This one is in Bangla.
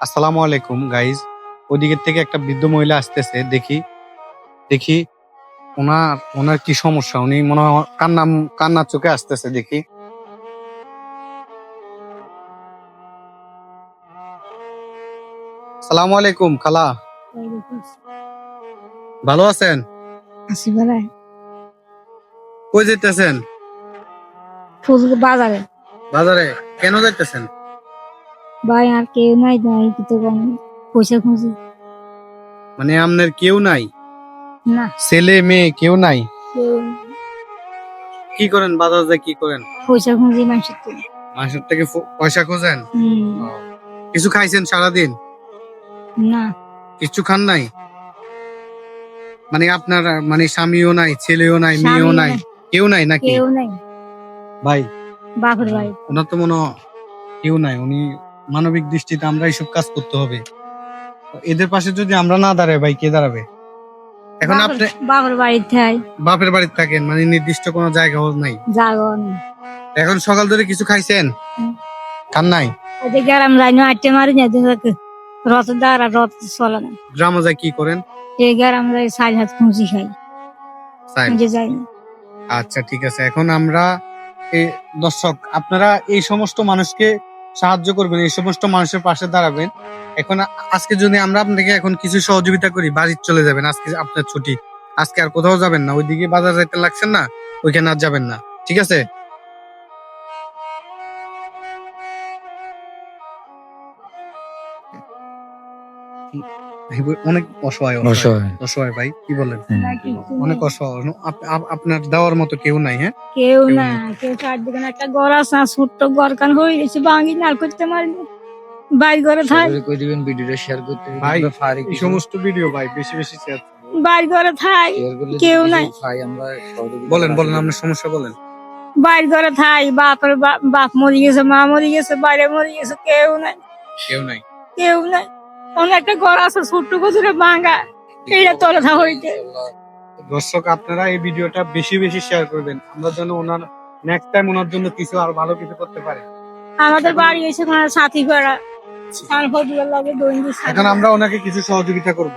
আসসালামু আলাইকুম গাইজ ওদিকের থেকে একটা বৃদ্ধ মহিলা আসতেছে দেখি দেখি ওনার ওনার কি সমস্যা? উনি মনে হয় কান্না কান্নার চোখে আসতেছে দেখি। সালামু আলাইকুম খালা। ভালো আছেন? কই যেতেছেন বাজারে। বাজারে? কেন যাইতেছেন? ভাই আর কেউ নাই কিছু কম পয়সা খুঁজি। মানে আপনার কেউ নাই? না। ছেলে মেয়ে কেউ নাই? কেউ কি করেন বাজার যায় কি করেন? পয়সা খুঁজি মানুষের থেকে। মানুষের থেকে পয়সা খোঁজেন? কিছু খাইছেন সারাদিন? না। কিছু খান নাই? মানে আপনার মানে স্বামীও নাই ছেলেও নাই মেয়েও নাই কেউ নাই নাকি? কেউ নাই। ভাই। বাপের বাড়ি। ওনার তো মনে হয় কেউ নাই উনি মানবিক দৃষ্টিতে আমরা এইসব কাজ করতে হবে। এদের পাশে যদি আমরা না দাঁড়াই ভাই কে দাঁড়াবে? এখন আপনি বাপের- বাপের বাড়ি থাই। বাপের বাড়িতে থাকেন মানে নির্দিষ্ট কোনো জায়গা নাই। জাগন এখন সকাল ধরে কিছু খাইছেন। খান নাই? ওদের গ্রাম রাইনো আটটে মারি না দেখে রথ দ্বারা রথ চলে না। গ্রামে যায় কি করেন? এই গ্রাম রাই সাইড হাত খুঁজি খাই। খুঁজে যাই না। আচ্ছা ঠিক আছে। এখন আমরা এই দর্শক আপনারা এই সমস্ত মানুষকে সাহায্য করবেন, এই সমস্ত মানুষের পাশে দাঁড়াবেন। এখন আজকে যদি আমরা আপনাকে এখন কিছু সহযোগিতা করি বাড়ির চলে যাবেন, আজকে আপনার ছুটি। আজকে আর কোথাও যাবেন না, ওইদিকে বাজার যাইতে লাগছেন না, ওইখানে আর যাবেন না। ঠিক আছে? অনেক অসহায় অসহায়। অসহায়। ভাই কি বলেন? অনেক অসহায় আপ- আপ- আপনার দেওয়ার মতো কেউ নাই হ্যাঁ? কেউ না কেউ চারদিকে একটা ঘর আছে ছোট্ট ঘর কান হয়ে গেছে ভাঙি নাল করতে পারি বাইর ঘরে থাই কই দিবেন ভিডিওটা শেয়ার করতে ভাই, এই সমস্ত ভিডিও ভাই বেশি বেশি শেয়ার। বাইর ঘরে থাই কেউ নাই। বলেন বলেন। আপনার সমস্যা বলেন। বাইর ঘরে থাই বাপের বা- বাপ মরে গেছে মা মরে গেছে বাইরে মরে গেছে কেউ নাই। কেউ নাই। কেউ নাই। অনেক একটা ঘর আছে ছোট্ট করে ভাঙা। এইটা তলে থা হইতে। দর্শক আপনারা এই ভিডিওটা বেশি বেশি শেয়ার করবেন। আমরা যেন ওনার নেক্সট টাইম ওনার জন্য কিছু আর ভালো কিছু করতে পারে। আমাদের বাড়ি এসে ওনার সাথী করা। ফজলের লাগে এখন আমরা ওনাকে কিছু সহযোগিতা করব।